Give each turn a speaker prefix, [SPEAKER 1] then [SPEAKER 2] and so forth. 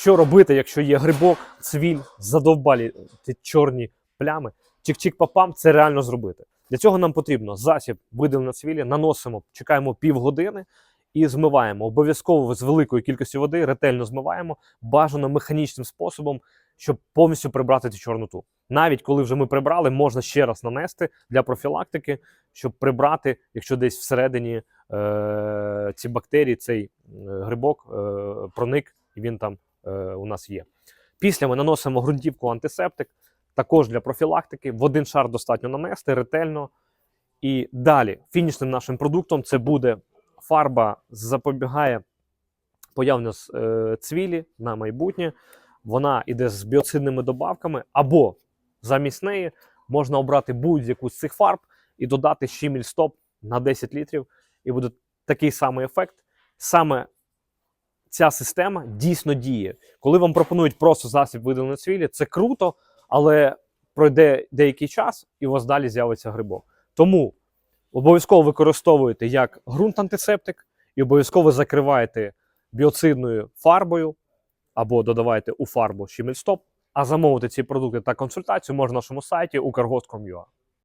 [SPEAKER 1] Що робити, якщо є грибок, цвіль, задовбалі ті чорні плями? Чик-чик папам це реально зробити. Для цього нам потрібно засіб видалення цвілі, наносимо, чекаємо півгодини і змиваємо. Обов'язково з великою кількістю води ретельно змиваємо, бажано механічним способом, щоб повністю прибрати цю чорноту. Навіть коли вже ми прибрали, можна ще раз нанести для профілактики, щоб прибрати, якщо десь всередині е- ці бактерії, цей е, грибок е- проник, і він там у нас є. Після ми наносимо ґрунтівку антисептик, також для профілактики. В один шар достатньо нанести ретельно. І далі фінішним нашим продуктом це буде фарба, запобігає появленню е, цвілі на майбутнє. Вона йде з біоцидними добавками, або замість неї можна обрати будь-яку з цих фарб і додати щіміль стоп на 10 літрів, і буде такий самий ефект. Саме ця система дійсно діє. Коли вам пропонують просто засіб видалення цвілі, це круто, але пройде деякий час, і у вас далі з'явиться грибок. Тому обов'язково використовуєте як ґрунт антисептик, і обов'язково закриваєте біоцидною фарбою або додавайте у фарбу щімельстоп. А замовити ці продукти та консультацію можна на нашому сайті ukrgost.com.ua.